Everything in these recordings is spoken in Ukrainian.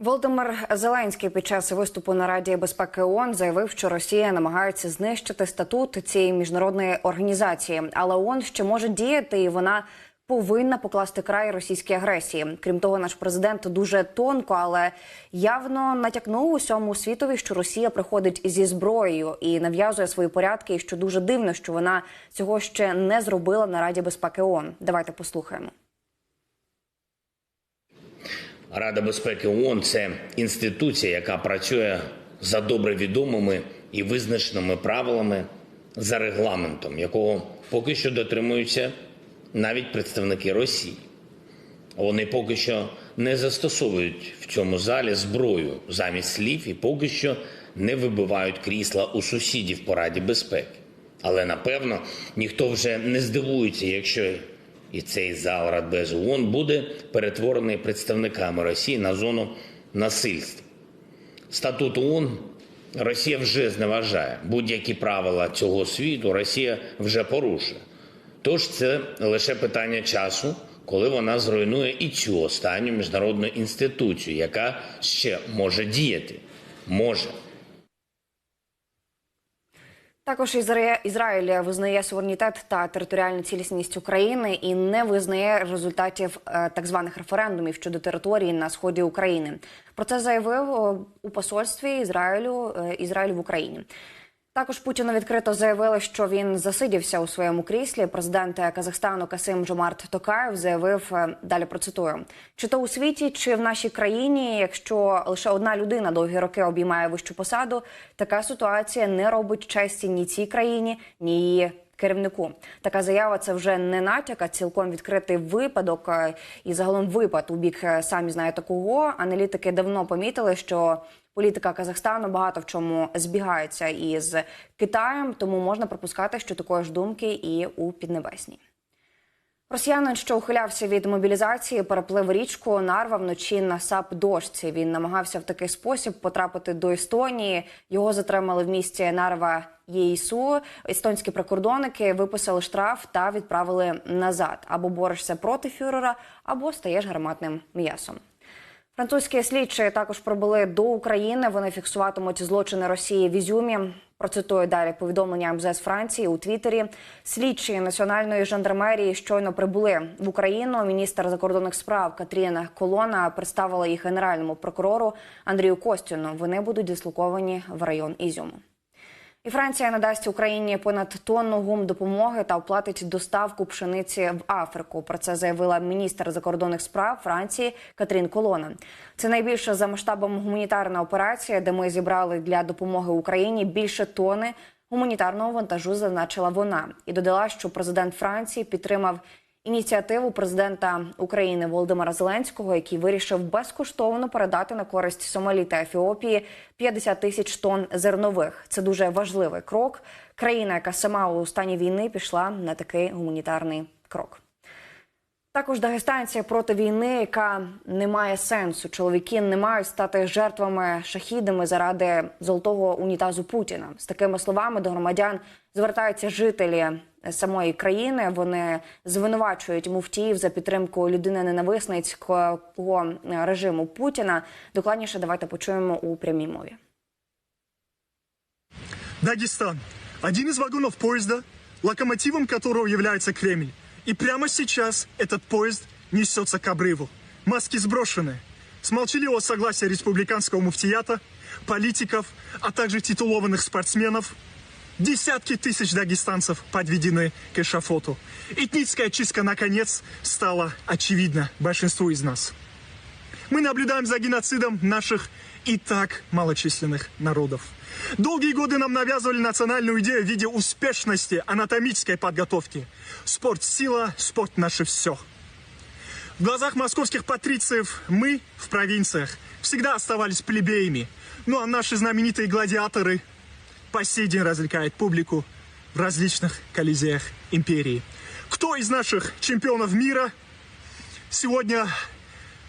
Володимир Зеленський під час виступу на Раді безпеки ООН заявив, що Росія намагається знищити статут цієї міжнародної організації, але ООН ще може діяти, і вона повинна покласти край російській агресії. Крім того, наш президент дуже тонко, але явно натякнув усьому світові, що Росія приходить зі зброєю і нав'язує свої порядки. І що дуже дивно, що вона цього ще не зробила на Раді безпеки ООН. Давайте послухаємо. Рада безпеки ООН – це інституція, яка працює за добре відомими і визначеними правилами за регламентом, якого поки що дотримуються навіть представники Росії. Вони поки що не застосовують в цьому залі зброю замість слів і поки що не вибивають крісла у сусідів по Раді безпеки. Але напевно ніхто вже не здивується, якщо і цей зал Радбезу ООН буде перетворений представниками Росії на зону насильства. Статут ООН Росія вже зневажає. Будь-які правила цього світу Росія вже порушує. Тож це лише питання часу, коли вона зруйнує і цю останню міжнародну інституцію, яка ще може діяти. Може. Також Ізра- Ізраїль визнає суверенітет та територіальну цілісність України і не визнає результатів е, так званих референдумів щодо території на сході України. Про це заявив у посольстві Ізраїлю е, Ізраїль в Україні. Також Путіну відкрито заявили, що він засидівся у своєму кріслі. Президент Казахстану Касим Жомарт Токаєв заявив е, далі. Процитую: чи то у світі, чи в нашій країні, якщо лише одна людина довгі роки обіймає вищу посаду, така ситуація не робить честі ні цій країні, ні її. Керівнику така заява це вже не натяк, а цілком відкритий випадок е, і загалом випад у бік е, самі знаєте кого. Аналітики давно помітили, що політика Казахстану багато в чому збігається із Китаєм, тому можна припускати, що такої ж думки і у Піднебесній. Росіянин, що ухилявся від мобілізації, переплив річку Нарва вночі на сап дошці. Він намагався в такий спосіб потрапити до Естонії. Його затримали в місті Нарва ЄІСУ. Естонські прикордонники виписали штраф та відправили назад. Або борешся проти фюрера, або стаєш гарматним м'ясом. Французькі слідчі також прибули до України. Вони фіксуватимуть злочини Росії в Ізюмі. Процитую далі повідомлення МЗС Франції у Твіттері. Слідчі національної жандармерії щойно прибули в Україну. Міністр закордонних справ Катріна Колона представила їх генеральному прокурору Андрію Костюну. Вони будуть дислоковані в район Ізюму. І Франція надасть Україні понад тонну гум допомоги та оплатить доставку пшениці в Африку. Про це заявила міністр закордонних справ Франції Катрін Колона. Це найбільша за масштабом гуманітарна операція, де ми зібрали для допомоги Україні більше тони гуманітарного вантажу, зазначила вона і додала, що президент Франції підтримав ініціативу президента України Володимира Зеленського, який вирішив безкоштовно передати на користь Сомалі та Ефіопії 50 тисяч тонн зернових. Це дуже важливий крок. Країна, яка сама у стані війни пішла на такий гуманітарний крок. Також дагестанці проти війни, яка не має сенсу. Чоловіки не мають стати жертвами шахідами заради золотого унітазу Путіна. З такими словами до громадян звертаються жителі самої країни. Вони звинувачують муфтіїв за підтримку людини ненависницького режиму Путіна. Докладніше давайте почуємо у прямій мові. Дагестан. Один из вагонов поезда, локомотивом которого является Кремль. И прямо сейчас этот поезд несется к обрыву. Маски сброшены. С молчаливого согласия республиканского муфтията, политиков, а также титулованных спортсменов, десятки тысяч дагестанцев подведены к эшафоту. Этническая чистка, наконец, стала очевидна большинству из нас. Мы наблюдаем за геноцидом наших и так малочисленных народов. Долгие годы нам навязывали национальную идею в виде успешности анатомической подготовки. Спорт – сила, спорт – наше все. В глазах московских патрициев мы в провинциях всегда оставались плебеями. Ну а наши знаменитые гладиаторы по сей день развлекают публику в различных колизеях империи. Кто из наших чемпионов мира сегодня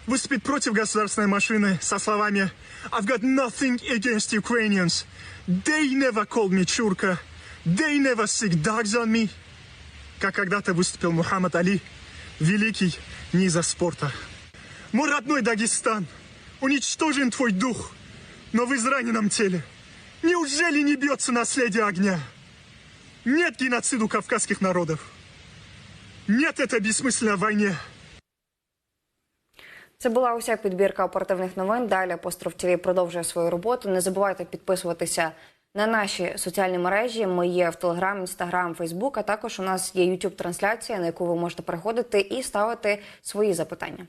выступит против государственной машины со словами «I've got nothing against Ukrainians. They never called me чурка. They never sick dogs on me». Как когда-то выступил Мухаммад Али, великий не из-за спорта. Мой родной Дагестан, уничтожен твой дух, но в израненном теле неужели не бьется наследие огня? Нет геноциду кавказских народов. Нет этой бессмысленной войне. Це була уся підбірка оперативних новин. Далі Апостроф ТВ продовжує свою роботу. Не забувайте підписуватися на наші соціальні мережі. Ми є в Телеграм, Інстаграм, Фейсбук. А також у нас є youtube трансляція на яку ви можете переходити і ставити свої запитання.